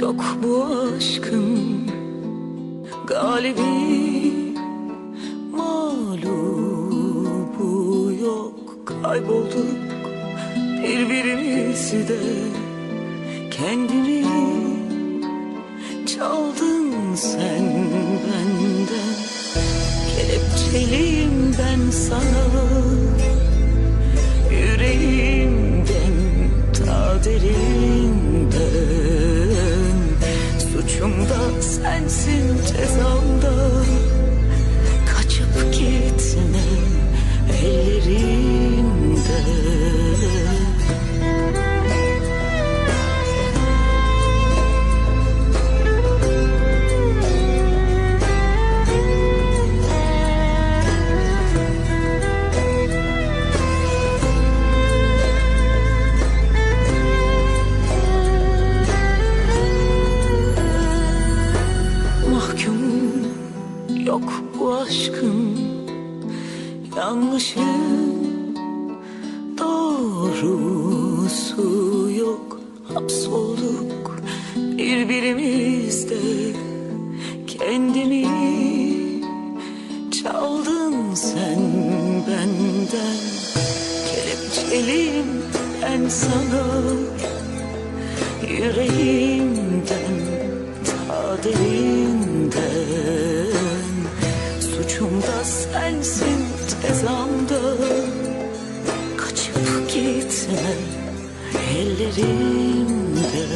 Yok bu aşkın galibi. Mağlubu yok kaybolduk. Birbirimizi de kendini çaldın sen benden. Kelepçeliyim ben sana yüreğimden ta derinden sensin cezamda yok bu aşkın yanlışı doğrusu yok. Hapsolduk birbirimizde. Kendimi çaldın sen benden. Kelepçeliyim ben sana. Yüreğimden ta derinden Ellerimden